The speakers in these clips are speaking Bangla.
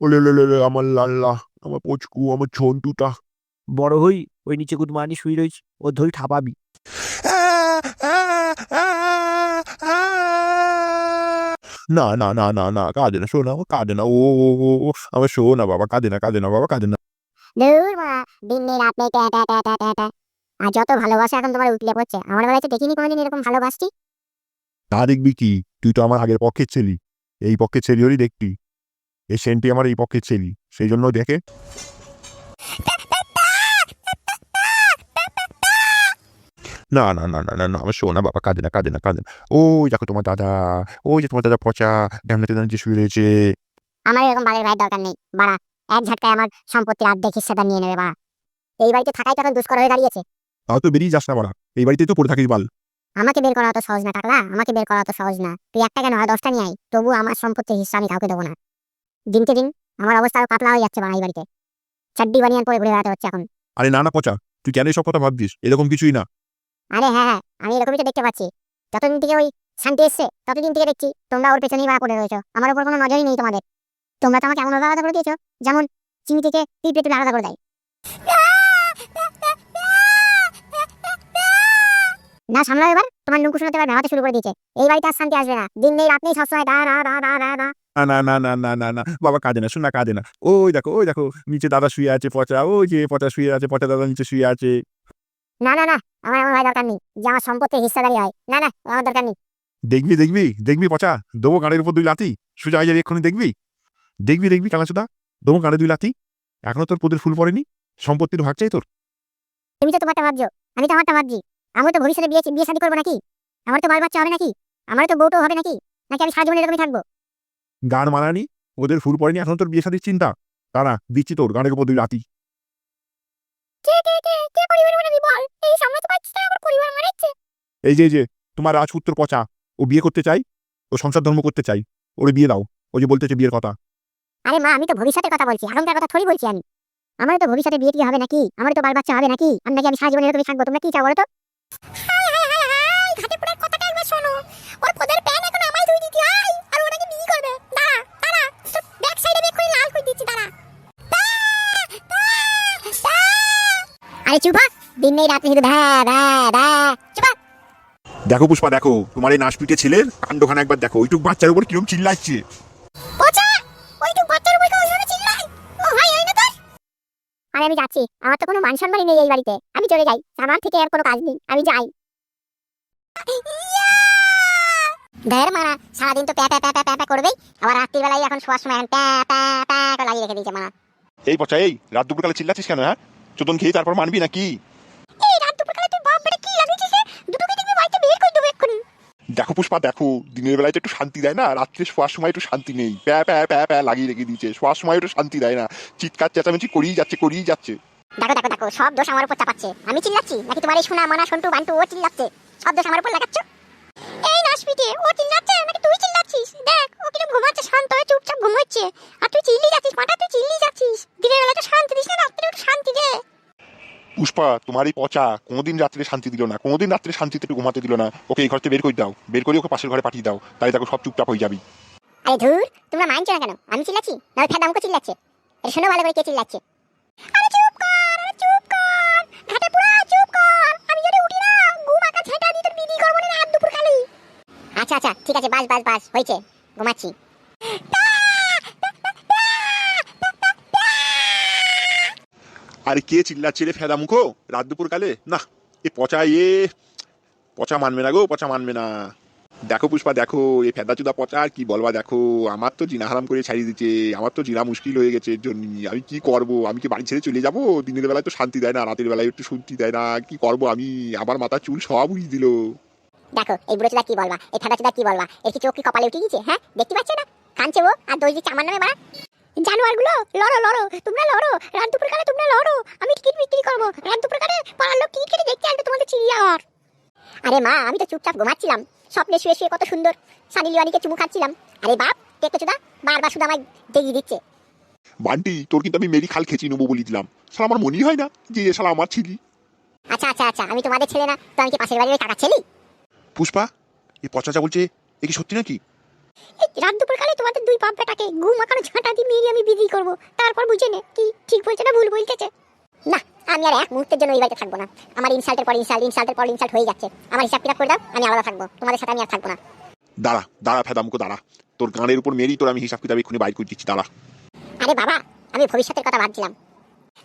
ওলে লে লে লে, আমার লাল্লা আমার পচকু আমার ছন্তুটা বড় হই ওই নিচে গুদমানি শুয়ে রয়েছে ও ধরি ঠাপাবি। না না না না না কাঁদে না শোনা ও কাঁদে না ও আমার শো না বাবা কাঁদে না কাঁদে না বাবা কাঁদে না। দূর মা দিনে রাতে ট্যা ট্যা ট্যা ট্যা ট্যা ট্যা। আর যত ভালোবাসা এখন তোমার উতলে পড়ছে আমার বেলায় তো দেখিনি কোনোদিন এরকম ভালোবাসছি। তা দেখবি কি তুই তো আমার আগের পক্ষের ছেলি এই পক্ষের ছেলি হলেই দেখবি। এই সেন্টি আমার এই পক্ষে ছেলি সেই জন্য দেখে। না না না না না না আমার শোনা বাবা কাঁদে না কাঁদে না কাঁদে না। ওই দেখো তোমার দাদা ওই যে তোমার দাদা পচা ড্যামনাতে দাঁড়িয়ে শুয়ে রয়েছে। আমার এরকম বাড়ির ভাইয়ের দরকার নেই। বাড়া এক ঝটকায় আমার সম্পত্তির অর্ধেক হিস্সাটা নিয়ে নেবে বাড়া। এই বাড়িতে থাকাই তখন দুষ্কর হয়ে দাঁড়িয়েছে। তাও তো বেরিয়ে যাস না বাড়া। এই বাড়িতেই তো পড়ে থাকিস বাল। আমাকে বের করা অত সহজ না টাকলা আমাকে বের করা অত সহজ না। তুই একটা কেন আর দশটা নিয়ে আয়। তবু আমার সম্পত্তির হিস্সা আমি কাউকে দেবো না। দিনকে দিন আমার অবস্থা আরও পাতলা হয়ে যাচ্ছে এই বাড়িতে। চাড্ডি বানিয়ান পরে ঘুরে বেড়াতে হচ্ছে এখন। আরে না না পচা তুই কেন সব কথা ভাবছিস? এরকম কিছুই না। আরে হ্যাঁ হ্যাঁ আমি এরকমই তো দেখতে পাচ্ছি। যতদিন থেকে ওই শান্তি এসছে ততদিন থেকে দেখছি তোমরা ওর পেছনেই বাড়া পড়ে রয়েছো। আমার উপর কোনো নজরই নেই তোমাদের। তোমরা তো আমাকে এমন আলাদা করে দিয়েছ যেমন চিনি থেকে পিঁপড়ে তুলে আলাদা করে দেয়। না সামলাও এবার। তোমার নুকু শোনাতে এবার শুরু করে দিয়েছে। এই বাড়িতে আর শান্তি আসবে না। দিন নেই রাত নেই সবসময় দা দা দা দা দা। না না না না না না না। বাবা কাঁদে না শোনা কাঁদে না। ওই দেখো ওই দেখো নিচে দাদা শুয়ে আছে পচা ওই যে পচা শুয়ে আছে পচা দাদা নিচে শুয়ে আছে। না না না আমার আমার ভাই দরকার নেই যে আমার সম্পত্তির হিস্সাদারি হয়। না না আমার দরকার নেই। দেখবি দেখবি দেখবি পচা দেবো গাড়ির উপর দুই লাতি সোজা আইজার এক্ষুনি দেখবি? দেখবি দেখবি কালাচোদা দেবো গাড়ি দুই লাতি এখনও তোর পোদের ফুল পড়েনি সম্পত্তির ভাগ চাই তোর। তুমি তো তোমারটা ভাবছ আমি তো আমারটা ভাবছি আমি তো ভবিষ্যতে বিয়ে বিয়ে শাদী করব নাকি? আমার তো বাল বাচ্চা হবে নাকি? আমার তো বউটাও হবে নাকি? নাকি আমি সারা জীবন এরকমই থাকব? গান মানানি ওদের ফুল পড়েনি এখনও তোর বিয়ে সাদির চিন্তা। তারা দিচ্ছি তোর গানের উপর দুই পরিবার মানে এই যে যে তোমার রাজপুত্র পচা ও বিয়ে করতে চাই ও সংসার ধর্ম করতে চাই ওরে বিয়ে দাও ও যে বলতেছে বিয়ের কথা। আরে মা আমি তো ভবিষ্যতের কথা বলছি এখনকার কথা থোড়ি বলছি আমি। আমার তো ভবিষ্যতে বিয়ে কি হবে নাকি? আমার তো বাল বাচ্চা হবে নাকি? আমি নাকি আমি সারা জীবন এরকমই থাকব? তোমরা কি চাও বলো তো? দিন নেই রাত্রি শুধু ভ্যা ভ্যা ভ্যা চুপ। দেখো পুষ্পা দেখো তোমার এই নাশপিটে ছেলের কাণ্ডখানা একবার দেখো। ওইটুক বাচ্চার উপর কিরম চিল্লাচ্ছে। পচা! ওইটুক বাচ্চার উপর ওইভাবে চিল্লায়? ও ভাই হয় না তোর। আরে আমি যাচ্ছি। আমার তো কোনো মান সম্মানই নেই এই বাড়িতে। আমি চলে যাই। আমার থেকে আর কোনো কাজ নেই। আমি যাই। ধের মারা সারাদিন তো প্যা প্যা প্যা প্যা প্যা প্যা করবেই। আবার রাত্রিবেলায় এখন শোয়ার সময় এখন প্যা প্যা প্যা করে লাগিয়ে রেখে দিয়েছে মারা। এই পচা এই রাত দুপুরকালে চিল্লাচ্ছিস কেন হ্যাঁ? চোদন খেয়ে তারপর মানবি নাকি? দেখো পুষ্পা, দেখো, দিনের বেলায় তো একটু শান্তি দেয় না, রাত্রে শোয়ার সময় একটু শান্তি নেই। প্যা প্যা প্যা প্যা লাগিয়ে রেখে দিয়েছে। শোয়ার সময় একটু শান্তি দেয় না। চিৎকার, চেঁচামেচি করেই যাচ্ছে করেই যাচ্ছে। দেখো দেখো দেখো, সব দোষ আমার উপর চাপাচ্ছে। আমি চিল্লাচ্ছি, নাকি তোমার এই সোনা, মানা, সন্টু, বান্টু, ও চিল্লাচ্ছে? সব দোষ আমার উপর লাগাচ্ছ? এই নাশপিটে ও চিল্লাচ্ছে, নাকি তুই চিল্লাচ্ছিস? দেখ, ও কীরকম ঘুমাচ্ছে, শান্ত হয়ে চুপচাপ ঘুমোচ্ছে। আর তুই চিল্লি যাচ্ছিস, মাটা, তুই চিল্লি পুষ্পা, তোমার এই পচা, কোনোদিন রাত্রে শান্তি দিল না, কোনোদিন রাত্রে শান্তিতে ঘুমাতে দিল না। ওকে এই ঘর থেকে বের করে দাও, বের করে ওকে পাশের ঘরে পাঠিয়ে দাও তাই দেখো সব চুপচাপ হয়ে যাবি। আরে ধুর, তোমরা মানছো না কেন? আমি চিল্লাচ্ছি? না ফ্যাট আমাকে চিল্লাচ্ছে। এটা শোনো ভালো করে কে চিল্লাচ্ছে? আরে চুপ কর, আরে চুপ কর। ঘাটে পুরা চুপ কর। আমি যদি উঠি না, ঘুম আকা ছেটা দিয়ে তোর বিদি করব না দুপুর খালি। আচ্ছা আচ্ছা ঠিক আছে, বাস বাস বাস, হয়েছে। ঘুমাচ্ছি। আরে কে চিল্লা রে ফেদা মুখো? রাত দুপুর কালে? না, এ পচা এ পচা মানবে না গো, পচা মানবে না। দেখো পুষ্পা, দেখো, এ ফেদা চুদা পচা, আর কি বলবা দেখো? আমার তো জিনা হারাম করে ছাড়িয়ে দিচ্ছে, আমার তো জিনা মুশকিল হয়ে গেছে এর জন্য। আমি কি করব? আমি কি বাড়ি ছেড়ে চলে যাব? দিনের বেলায় তো শান্তি দেয় না, রাতের বেলায় একটু শান্তি দেয় না, কি করব আমি? আমার মাথা চুল সব উড়িয়ে দিল। দেখো, এই বুড়ো চুদা কি বলবা? এই ফেদা চুদা কি বলবা? এর কি চোখ কি কপালে উঠে গেছে হ্যাঁ? দেখতে পাচ্ছ না? কাঁদছে ও, আর দোষ দিচ্ছে আমার নামে মারা জানোয়ারগুলো লড়ো লড়ো। তোমরা লড়ো। রাত দুপুর কালে তোমরা লড়ো। আমি টিকিট বিক্রি করব? রাত দুপুর কালে পাড়ার লোক টিকিট কেটে দেখতে আসবে তোমাদের চিড়িয়াঘর। আরে মা আমি তো চুপচাপ ঘুমাচ্ছিলাম। স্বপ্নে শুয়ে শুয়ে কত সুন্দর সানি লিওয়ানিকে চুমু খাচ্ছিলাম। আরে বাপ দেখো চুদা বারবার শুধু আমায় দেখিয়ে দিচ্ছে। বান্টি তোর কিন্তু আমি মেরি খাল খেচি নেব বলে দিলাম। শালা আমার মনেই হয় না যে এ শালা আমার ছিলি। আচ্ছা আচ্ছা আচ্ছা আমি তোমাদের ছেলে না। তো আমি কি পাশের বাড়ির ওই কাকা ছেলি? পুষ্পা এ পচাচা বলছে এ কি সত্যি নাকি? এই রাত দুপুর কালে তোমাদের দুই বাপ বেটাকে ঘুম মাখানো ঝাঁটা দিয়ে মেরে আমি বিক্রি করব। তারপর বুঝে নে কি ঠিক বলছে না ভুল বলতেছে। না আমি আর এক মুহূর্তের জন্য এই বাড়িতে থাকব না। আমার ইনসাল্টের পর ইনসাল্ট ইনসাল্টের পর ইনসাল্ট হয়ে যাচ্ছে। আমার হিসাব কিতাব করে দাও আমি আলাদা থাকব। তোমাদের সাথে আমি আর থাকব না। দাঁড়া দাঁড়া ফেদামুখো দাঁড়া। তোর গানের উপর মেরেই তোর আমি হিসাব কিতাব এক্ষুনি বাইর করে দিচ্ছি দাঁড়া। আরে বাবা আমি ভবিষ্যতের কথা ভাবছিলাম।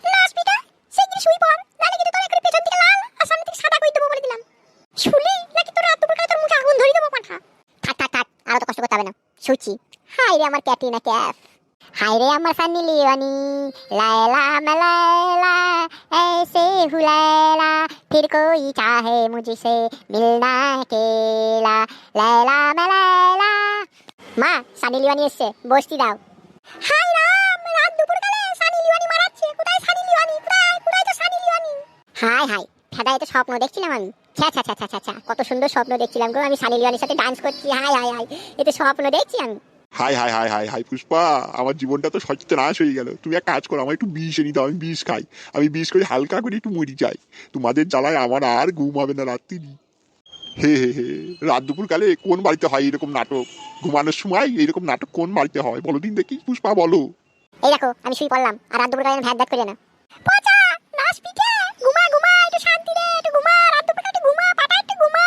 লাস্পিটা সেই দিন শুই পড় নালে কিন্তু তোর একটু পেছন থেকে লাল আর সামনে থেকে সাদা করে দেবো বলে দিলাম শুলি নাকি তোর রাত দুপুর কালে তোর মুখে আগুন ধরিয়ে দেবো পাঠা থাক থাক থাক আর তো কষ্ট করতে হবে না শুচি হাই রে আমার ক্যাটরিনা ক্যাফ হাই রে আমার সান্নি লিওনি লায়লা মলায়লা ऐसे हुलैला फिर कोई चाहे मुझसे मिलना अकेला लैला मलायला মা সানি লিওয়ানি এসছে বসতি দাও হাই রাম রাত দুপুর কালে সানি লিওয়ানি মারাচ্ছে কোথায় সানি লিওয়ানি কোথায় কোথায় তো সানি লিওয়ানি হাই হাই ফেদায় তো স্বপ্ন দেখছিলাম আমি। ছ্যা ছ্যা ছ্যা ছ্যা ছ্যা কত সুন্দর স্বপ্ন দেখছিলাম গো। আমি সানি লিওয়ানির সাথে ডান্স করছি। হাই হাই হাই। এতে স্বপ্ন দেখছি আমি। High high high high high Pushpa আমার জীবনটা তো সত্যনাশ হয়ে গেল। তুমি এক কাজ করো আমার একটু বিষ এনে দাও আমি বিষ খাই। আমি বিষ করে হালকা করে একটু মরি যাই। তোমাদের জ্বালায় আমার আর ঘুম হবে না রাত্রি। হে হে হে রাত দুপুর কালে কোন বাড়িতে হয় এরকম নাটক? ঘুমানোর সময় এরকম নাটক কোন বাড়িতে হয়? বলো দিন দেখি পুষ্পা বলো। এই দেখো আমি শুই পড়লাম আর রাত দুপুর কালে ভ্যাট ভ্যাট করি না। পচা লাশ পিঠে! ঘুমা ঘুমা একটু শান্তি রে একটু ঘুমা রাত দুপুর একটু ঘুমা পাটা একটু ঘুমা।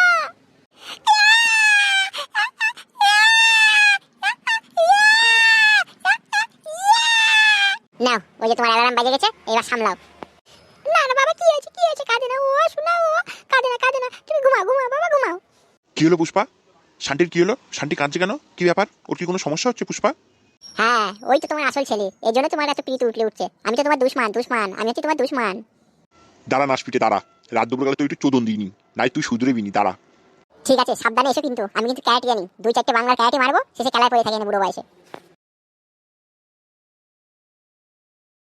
নাও ওই যে তোমার অ্যালার্ম বাজে গেছে এবার সামলাও। না না বাবা কি হয়েছে কি হয়েছে কাঁদে না ও শোনা ও কাঁদে না কাঁদে না তুমি ঘুমাও ঘুমাও বাবা ঘুমাও। কি হলো পুষ্পা? শান্তির কি হলো? শান্তি কাঁদছে কেন? কি ব্যাপার? ওর কি কোনো সমস্যা হচ্ছে পুষ্পা? হ্যাঁ ওই তো তোমার আসল ছেলে এই জন্য তোমার এত পিড়িতে উঠলে উঠছে। আমি তো তোমার দুশ্মান দুশ্মান আমি হচ্ছি তোমার দুশ্মান। দাঁড়া নাশ পিঠে দাঁড়া। রাত দুপুর কালে তুই একটু চোদন দিইনি। নাই তুই শুধরে বিনি দাঁড়া। ঠিক আছে, সাবধানে এসো কিন্তু। আমি কিন্তু ক্যারাটে জানি। দুই চারটে বাংলার ক্যারাটে মারবো, শেষে খেলায় পড়ে থাকি না বুড়ো বয়সে।